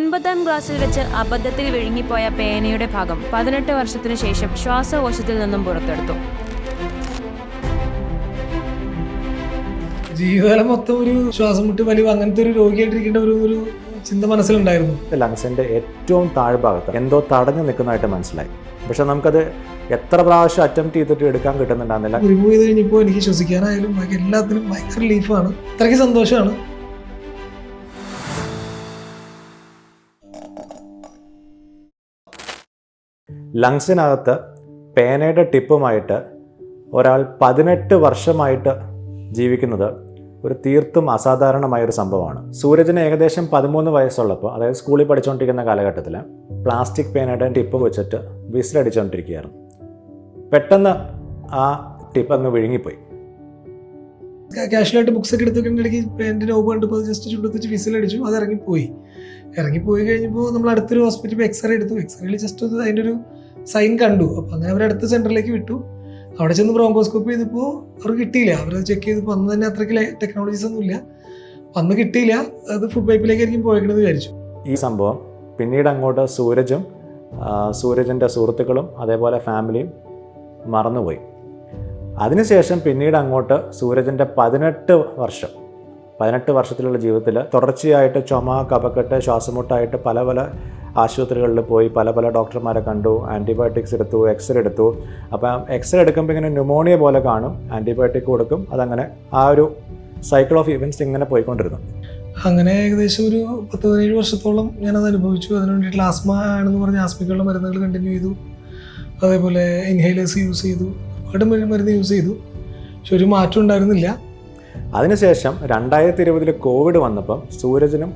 ഒൻപതാം ക്ലാസ്സിൽ വെച്ച് അബദ്ധത്തിൽ വിഴുങ്ങിപ്പോയ പേനയുടെ ഭാഗം പതിനെട്ട് വർഷത്തിനു ശേഷം ശ്വാസകോശത്തിൽ നിന്നും പുറത്തെടുത്തു. ജീവിതകാലം മൊത്തം ഒരു ശ്വാസം മുട്ടി വലിവ് അങ്ങനത്തെ ഒരു രോഗിയായിട്ടിരിക്കേണ്ട ഒരു ഒരു ചിന്ത മനസ്സിലുണ്ടായിരുന്നു. ലങ്സിന്റെ ഏറ്റവും താഴ്ഭാഗത്ത് എന്തോ തടഞ്ഞു നിൽക്കുന്നതായിട്ട് മനസ്സിലായി. പക്ഷെ നമുക്കത് എത്ര പ്രാവശ്യം അറ്റംപ്റ്റ് ചെയ്തിട്ട് എടുക്കാൻ കിട്ടുന്നുണ്ടാകുന്നില്ല റിമൂവ് ചെയ്ത് കഴിഞ്ഞപ്പോൾ എനിക്ക് ശ്വസിക്കാനായാലും ബാക്കി എല്ലാത്തിനും ഭയങ്കര റിലീഫാണ് അത്രയ്ക്ക് സന്തോഷമാണ്. ലങ്സിനകത്ത് പേനയുടെ ടിപ്പുമായിട്ട് ഒരാൾ പതിനെട്ട് വർഷമായിട്ട് ജീവിക്കുന്നത് ഒരു തീർത്തും അസാധാരണമായ ഒരു സംഭവമാണ്. സൂരജിന് ഏകദേശം പതിമൂന്ന് വയസ്സുള്ളപ്പോൾ അതായത് സ്കൂളിൽ പഠിച്ചുകൊണ്ടിരിക്കുന്ന കാലഘട്ടത്തിൽ പ്ലാസ്റ്റിക് പേനയുടെ ടിപ്പ് വെച്ചിട്ട് വിസിലടിച്ചുകൊണ്ടിരിക്കുകയായിരുന്നു. പെട്ടെന്ന് ആ ടിപ്പ് അങ്ങ് വിഴുങ്ങിപ്പോയി. കാഷ്വലായിട്ട് ബുക്സ് ഒക്കെ എടുത്തൊക്കെ ഇടയ്ക്ക് എന്റെ നോബ് കണ്ടപ്പോൾ ജസ്റ്റ് ചുണ്ടത്ത് വിസിലടിച്ചു അത് ഇറങ്ങിപ്പോയി. ഇറങ്ങിപ്പോയി കഴിഞ്ഞപ്പോൾ നമ്മൾ അടുത്തൊരു ഹോസ്പിറ്റലിൽ എക്സ്റേ എടുത്തു. എക്സ്റേയിൽ ജസ്റ്റ് അതിന്റെ ഒരു സൈൻ കണ്ടു. അപ്പോൾ അങ്ങനെ അവരെ അടുത്ത സെന്ററിലേക്ക് വിട്ടു. അവിടെ ചെന്ന് ബ്രോങ്കോസ്കോപ്പ് ചെയ്തപ്പോൾ അവർ കിട്ടിയില്ല. അവർ ചെക്ക് ചെയ്തപ്പോൾ അന്ന് തന്നെ അത്രയ്ക്ക് ടെക്നോളജീസ് ഒന്നും ഇല്ല. അപ്പം അന്ന് കിട്ടിയില്ല. അത് ഫുഡ് പൈപ്പിലേക്കായിരിക്കും പോയേക്കണമെന്ന് വിചാരിച്ചു. ഈ സംഭവം പിന്നീട് അങ്ങോട്ട് സൂരജും സൂരജിന്റെ സുഹൃത്തുക്കളും അതേപോലെ ഫാമിലിയും മറന്നുപോയി. അതിനുശേഷം പിന്നീട് അങ്ങോട്ട് സൂരജിന്റെ പതിനെട്ട് വർഷം പതിനെട്ട് വർഷത്തിലുള്ള ജീവിതത്തിൽ തുടർച്ചയായിട്ട് ചുമ കപക്കെട്ട് ശ്വാസമുട്ടായിട്ട് പല പല ആശുപത്രികളിൽ പോയി പല പല ഡോക്ടർമാരെ കണ്ടു ആന്റിബയോട്ടിക്സ് എടുത്തു എക്സ്റേ എടുത്തു. അപ്പം എക്സ്റേ എടുക്കുമ്പോൾ ഇങ്ങനെ ന്യൂമോണിയ പോലെ കാണും ആന്റിബയോട്ടിക് കൊടുക്കും അതങ്ങനെ ആ ഒരു സൈക്കിൾ ഓഫ് ഇവന്റ്സ് ഇങ്ങനെ പോയിക്കൊണ്ടിരുന്നു. അങ്ങനെ ഏകദേശം ഒരു പത്ത് പതിനേഴ് വർഷത്തോളം ഞാനത് അനുഭവിച്ചു. അതിനു വേണ്ടിയിട്ടുള്ള ആസ്മ ആണെന്ന് പറഞ്ഞ ആസ്മയ്ക്കുള്ള മരുന്നുകൾ കണ്ടിന്യൂ ചെയ്തു. അതേപോലെ ഇൻഹേലേഴ്സ് യൂസ് ചെയ്തു. ഒരുപാട് മരു- മരുന്ന് യൂസ് ചെയ്തു. പക്ഷെ ഒരു മാറ്റം ഉണ്ടായിരുന്നില്ല. അതിനുശേഷം രണ്ടായിരത്തി ഇരുപതിൽ കോവിഡ് വന്നപ്പം സൂരജിനും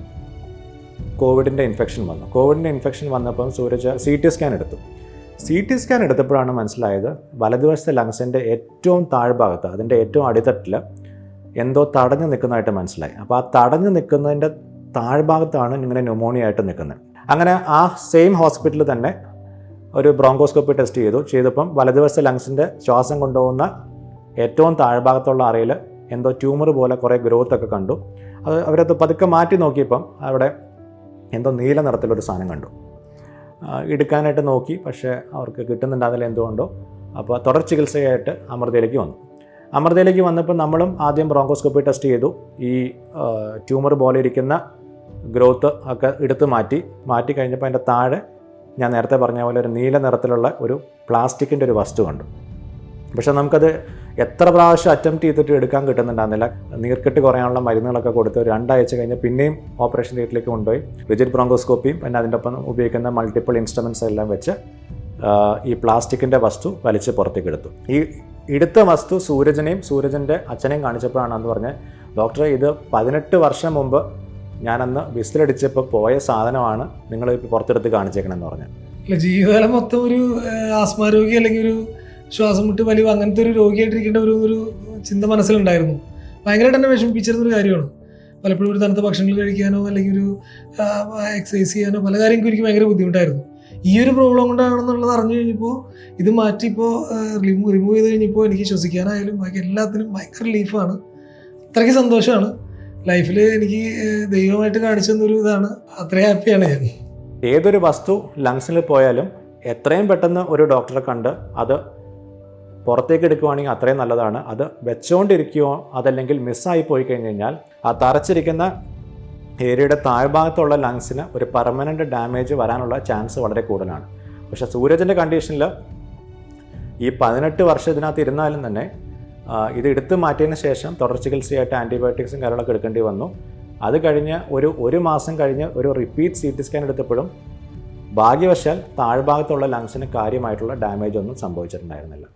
കോവിഡിന്റെ ഇൻഫെക്ഷൻ വന്നു. കോവിഡിന്റെ ഇൻഫെക്ഷൻ വന്നപ്പം സൂരജ് സി ടി സ്കാൻ എടുത്തു. സി ടി സ്കാൻ എടുത്തപ്പോഴാണ് മനസ്സിലായത് വലതുവശത്തെ ലങ്സിന്റെ ഏറ്റവും താഴ്ഭാഗത്ത് അതിന്റെ ഏറ്റവും അടിത്തട്ടിൽ എന്തോ തടഞ്ഞു നിൽക്കുന്നതായിട്ട് മനസ്സിലായി. അപ്പോൾ ആ തടഞ്ഞു നിൽക്കുന്നതിന്റെ താഴ്ഭാഗത്താണ് ഇങ്ങനെ ന്യൂമോണിയ ആയിട്ട് നിൽക്കുന്നത്. അങ്ങനെ ആ സെയിം ഹോസ്പിറ്റലിൽ തന്നെ ഒരു ബ്രോങ്കോസ്കോപ്പി ടെസ്റ്റ് ചെയ്തു. ചെയ്തപ്പം വലതുവശത്തെ ലങ്സിന്റെ ശ്വാസം കൊണ്ടുപോകുന്ന ഏറ്റവും താഴ്ഭാഗത്തുള്ള അറയിൽ എന്തോ ട്യൂമർ പോലെ കുറേ ഗ്രോത്ത് ഒക്കെ കണ്ടു. അത് അവരത് പതുക്കെ മാറ്റി നോക്കിയപ്പം അവിടെ എന്തോ നീല നിറത്തിലൊരു സാധനം കണ്ടു. എടുക്കാനായിട്ട് നോക്കി പക്ഷേ അവർക്ക് കിട്ടുന്നുണ്ടാകുന്നില്ല എന്തുകൊണ്ടോ. അപ്പോൾ തുടർ ചികിത്സയായിട്ട് അമൃതയിലേക്ക് വന്നു. അമൃതയിലേക്ക് വന്നപ്പോൾ നമ്മളും ആദ്യം ബ്രോങ്കോസ്കോപ്പി ടെസ്റ്റ് ചെയ്തു. ഈ ട്യൂമർ പോലെ ഇരിക്കുന്ന ഗ്രോത്ത് ഒക്കെ എടുത്ത് മാറ്റി. മാറ്റി കഴിഞ്ഞപ്പോൾ അതിന്റെ താഴെ ഞാൻ നേരത്തെ പറഞ്ഞ പോലെ ഒരു നീല നിറത്തിലുള്ള ഒരു പ്ലാസ്റ്റിക്കിന്റെ ഒരു വസ്തു കണ്ടു. പക്ഷേ നമുക്കത് എത്ര പ്രാവശ്യം അറ്റംപ്റ്റ് ചെയ്തിട്ട് എടുക്കാൻ കിട്ടുന്നുണ്ടായിരുന്നില്ല. നീർക്കെട്ട് കുറയാനുള്ള മരുന്നുകളൊക്കെ കൊടുത്ത് രണ്ടാഴ്ച കഴിഞ്ഞ് പിന്നെയും ഓപ്പറേഷൻ തിയേറ്ററിലേക്ക് കൊണ്ടുപോയി. റിജിഡ് ബ്രോങ്കോസ്കോപ്പിയും പിന്നെ അതിന്റെ ഒപ്പം ഉപയോഗിക്കുന്ന മൾട്ടിപ്പിൾ ഇൻസ്ട്രുമെൻസ് എല്ലാം വെച്ച് ഈ പ്ലാസ്റ്റിക്കിന്റെ വസ്തു വലിച്ച് പുറത്തേക്ക് എടുത്തു. ഈ എടുത്ത വസ്തു സൂരജനെയും സൂരജന്റെ അച്ഛനെയും കാണിച്ചപ്പോഴാണ് എന്ന് പറഞ്ഞ് ഡോക്ടറെ ഇത് പതിനെട്ട് വർഷം മുമ്പ് ഞാനന്ന് വിസിലടിച്ചപ്പോൾ പോയ സാധനമാണ് നിങ്ങൾ പുറത്തെടുത്ത് കാണിച്ചേക്കണമെന്ന് പറഞ്ഞു. ജീവിതകാലം മൊത്തം ഒരു ആസ്മ അല്ലെങ്കിൽ ഒരു ശ്വാസം മുട്ടി വലിവ് അങ്ങനത്തെ ഒരു രോഗിയായിട്ടിരിക്കേണ്ട ഒരു ഒരു ചിന്ത മനസ്സിലുണ്ടായിരുന്നു. ഭയങ്കരമായിട്ട് തന്നെ വിഷമിപ്പിച്ചിരുന്ന ഒരു കാര്യമാണ്. പലപ്പോഴും ഒരു തണുത്ത ഭക്ഷണങ്ങൾ കഴിക്കാനോ അല്ലെങ്കിൽ ഒരു എക്സസൈസ് ചെയ്യാനോ പല കാര്യങ്ങൾക്കും എനിക്ക് ഭയങ്കര ബുദ്ധിമുട്ടായിരുന്നു. ഈ ഒരു പ്രോബ്ലം കൊണ്ടാണെന്നുള്ളത് അറിഞ്ഞു കഴിഞ്ഞപ്പോൾ ഇത് മാറ്റി ഇപ്പോൾ റിമൂവ് റിമൂവ് ചെയ്ത് കഴിഞ്ഞപ്പോൾ എനിക്ക് ശ്വസിക്കാനായാലും ബാക്കി എല്ലാത്തിനും ഭയങ്കര റിലീഫാണ് അത്രയ്ക്ക് സന്തോഷമാണ്. ലൈഫിൽ എനിക്ക് ദൈവമായിട്ട് കാണിച്ചു തന്നൊരു ഇതാണ്. അത്രയും ഹാപ്പിയാണ് ഞാൻ. ഏതൊരു വസ്തു ലങ്സിൽ പോയാലും എത്രയും പെട്ടെന്ന് ഒരു ഡോക്ടറെ കണ്ട് അത് പുറത്തേക്ക് എടുക്കുവാണെങ്കിൽ അത്രയും നല്ലതാണ്. അത് വെച്ചുകൊണ്ടിരിക്കുകയോ അതല്ലെങ്കിൽ മിസ്സായി പോയി കഴിഞ്ഞ് കഴിഞ്ഞാൽ ആ തറച്ചിരിക്കുന്ന ഏരിയയുടെ താഴ്ഭാഗത്തുള്ള ലങ്സിന് ഒരു പെർമനന്റ് ഡാമേജ് വരാനുള്ള ചാൻസ് വളരെ കൂടുതലാണ്. പക്ഷേ സൂരജിന്റെ കണ്ടീഷനിൽ ഈ പതിനെട്ട് വർഷം ഇതിനകത്ത് ഇരുന്നാലും തന്നെ ഇത് എടുത്തു മാറ്റിയതിന് ശേഷം തുടർ ചികിത്സയായിട്ട് ആന്റിബയോട്ടിക്സും കാര്യങ്ങളൊക്കെ എടുക്കേണ്ടി വന്നു. അത് കഴിഞ്ഞ് ഒരു ഒരു മാസം കഴിഞ്ഞ് ഒരു റിപ്പീറ്റ് സി ടി സ്കാൻ എടുത്തപ്പോഴും ഭാഗ്യവശാൽ താഴ്ഭാഗത്തുള്ള ലങ്സിന് കാര്യമായിട്ടുള്ള ഡാമേജ് ഒന്നും സംഭവിച്ചിട്ടുണ്ടായിരുന്നില്ല.